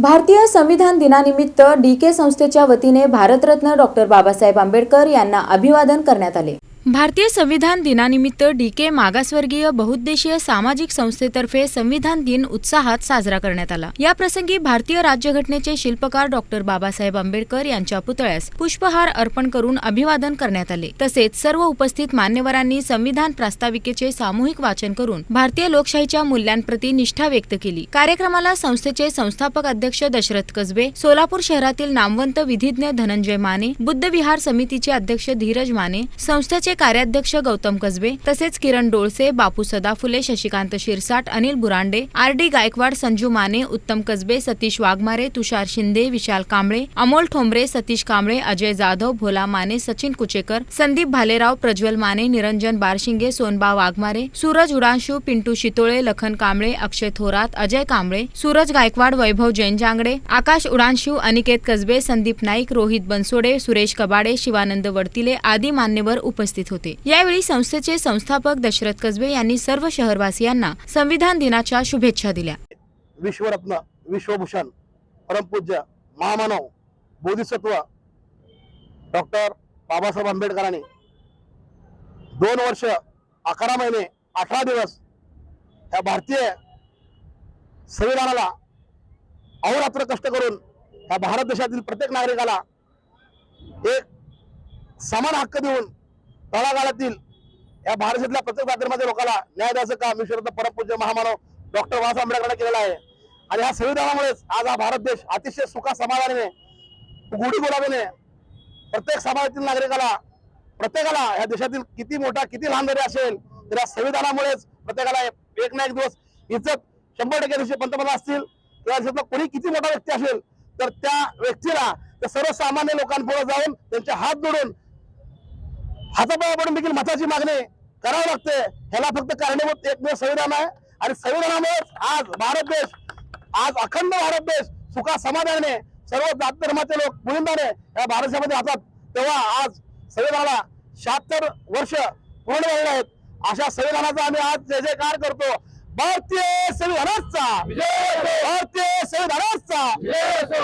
भारतीय संविधान दिनानिमित्त डी के संस्थेच्या वतीने भारतरत्न डॉक्टर बाबासाहेब आंबेडकर यांना अभिवादन करण्यात आले. भारतीय संविधान दिनानिमित्त डी के मागासवर्गीय बहुउद्देशीय सामाजिक संस्थेतर्फे संविधान दिन उत्साहात साजरा करण्यात आला. या प्रसंगी भारतीय राज्यघटनेचे शिल्पकार डॉक्टर बाबासाहेब आंबेडकर यांच्या पुतळ्यास पुष्पहार अर्पण करून अभिवादन करण्यात आले. तसेच सर्व उपस्थित मान्यवरांनी संविधान प्रास्ताविकेचे सामूहिक वाचन करून भारतीय लोकशाहीच्या मूल्यांप्रती निष्ठा व्यक्त केली. कार्यक्रमाला संस्थेचे संस्थापक अध्यक्ष दशरथ कसबे सोलापूर शहरातील नामवंत विधिज्ञ धनंजय माने बुद्ध विहार समितीचे अध्यक्ष धीरज माने संस्थेचे कार्याध्यक्ष गौतम कसबे तसेच किरण डोळसे बापू सदाफुले शशिकांत शिरसाट अनिल बुरांडे आर डी गायकवाड संजू माने उत्तम कसबे सतीश वाघमारे तुषार शिंदे विशाल कांबळे अमोल ठोंबरे सतीश कांबळे अजय जाधव भोला माने सचिन कुचेकर संदीप भालेराव प्रज्वल माने निरंजन बारशिंगे सोनबा वाघमारे सूरज उडांशू पिंटू शितोळे लखन कांबळे अक्षय थोरात अजय कांबळे सूरज गायकवाड वैभव जैन जांगडे आकाश उडांशू अनिकेत कसबे संदीप नाईक रोहित बनसोडे सुरेश कबाडे शिवानंद वडतिले आदी मान्यवर उपस्थित होते. यावेळी संस्थेचे संस्थापक दशरथ कसबे यांनी सर्व शहरवासियांना संविधान दिनाच्या शुभेच्छा दिल्या. विश्वरत्न विश्वभूषण परमपूज्य महामानव बोधिसत्व डॉक्टर बाबासाहेब आंबेडकरांनी दोन वर्ष अकरा महिने अठरा दिवस या भारतीय संविधानाला अहोरात्र कष्ट करून या भारत देशातील प्रत्येक नागरिकाला एक समान हक्क देऊन तळागाळातील या भारत प्रत्येक जातीमध्ये लोकांना न्याय द्यायचं काम विश्वरत्न परमपूज्य महामानव डॉक्टर बाबासाहेब आंबेडकरांनी केलेला आहे. आणि ह्या संविधानामुळेच आज हा भारत देश अतिशय सुखा समाधानाने गुढी गुलाबीने प्रत्येक समाजातील नागरिकाला प्रत्येकाला या देशातील किती मोठा किती लहान जरी असेल तर या संविधानामुळेच प्रत्येकाला एक ना एक दिवस इज्जत शंभर टक्के दिवशी पंतप्रधान असतील. किंवा देशातला कोणी किती मोठा व्यक्ती असेल तर त्या व्यक्तीला त्या सर्वसामान्य लोकांपुढे जाऊन त्यांचे हात जोडून हातापाया पडून देखील मताची मागणी करावी लागते. ह्याला फक्त कारणीभूत एकमेव संविधान आहे. आणि संविधानामुळेच आज भारत देश आज अखंड भारत देश सुखा समाधानाने सर्व जात धर्माचे लोक मुलींदाने या भारत देशामध्ये राहतात तेव्हा आज संविधानाला शहात्तर वर्ष पूर्ण झालेले आहेत. अशा संविधानाचा आम्ही आज जय जयकार करतो. भारतीय संविधानाचा. भारतीय संविधानाचा.